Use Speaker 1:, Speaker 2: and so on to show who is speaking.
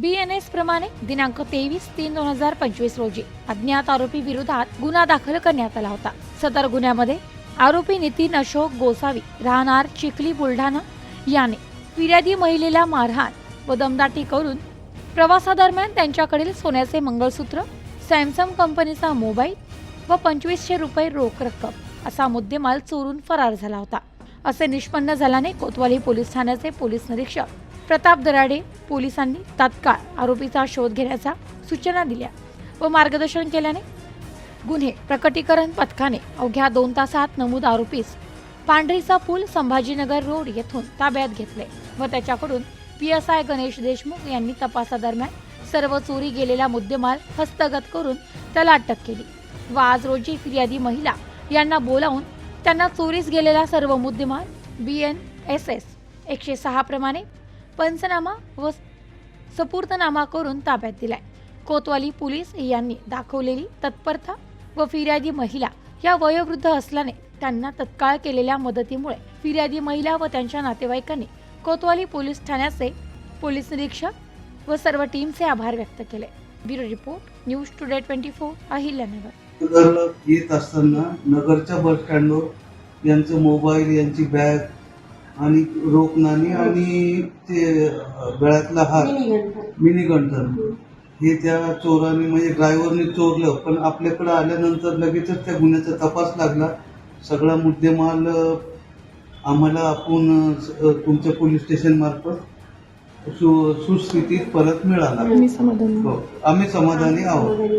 Speaker 1: बी N S प्रमाणे दिनांक तेवीस तीन दोन हजार पंचवीस रोजी अज्ञात आरोपी विरोधात गुन्हा दाखल करण्यात आला होता. सदर गुन्ह्यामध्ये आरोपी नितीन अशोक गोसावी राहणार चिखली बुलढाणा याने फिर्यादी महिलेला मारहाण व दमदाटी करून प्रवासादरम्यान त्यांच्याकडील सोन्याचे मंगळसूत्र सॅमसंग कंपनीचा मोबाईल व पंचवीसशे रुपये रोख रक्कम असा मुद्देमाल चोरून फरार झाला होता. असे निष्पन्न झाल्याने कोतवाली पोलीस ठाण्याचे पोलीस निरीक्षक प्रताप दराडे पोलिसांनी तात्काळ आरोपीचा शोध घेण्याच्या सूचना दिल्या व मार्गदर्शन केल्याने गुन्हे प्रकटीकरण पथकाने अवघ्या दोन तासात नमूद आरोपीस पांढरीचा पूल संभाजीनगर रोड येथून ताब्यात घेतले व त्याच्याकडून P S I Ganesh Deshmukh यांनी तपासादरम्यान सर्व चोरी गेलेला मुद्देमाल हस्तगत करून त्याला अटक केली व आज रोजी फिर्यादी महिला यांना बोलावून त्यांना चोरीस गेलेला सर्व मुद्देमाल बी एन एस एस एकशे सहा प्रमाणे पंचनामा व सपूर्तनामा करून ताब्यात दिलाय. कोतवाली पोलीस यांनी दाखवलेली तत्परता व फिर्यादी महिला या वयोवृद्ध असल्याने त्यांना तत्काळ केलेल्या मदतीमुळे फिर्यादी महिला व त्यांच्या नातेवाईकांनी कोतवाली पोलीस ठाण्याचे पोलीस निरीक्षक व सर्व टीमचे आभार व्यक्त केले. Bureau report news today twenty four Ahilyanagar.
Speaker 2: येत असताना नगरच्या बस स्टँडवर यांचं मोबाईल यांची बॅग आणि रोख नाणी आणि ते गळ्यातला हार. मिनी गंठन. हे त्या चोराने म्हणजे ड्रायव्हरने चोरलं पण आपल्याकडे आल्यानंतर लगेचच त्या गुन्ह्याचा तपास लागला. सगळा मुद्देमाल आम्हाला आपण तुमच्या पोलीस स्टेशन मार्फत सु सुस्थितीत परत मिळाला.
Speaker 3: आम्ही समाधानी.
Speaker 2: हो. आम्ही समाधानी आहोत.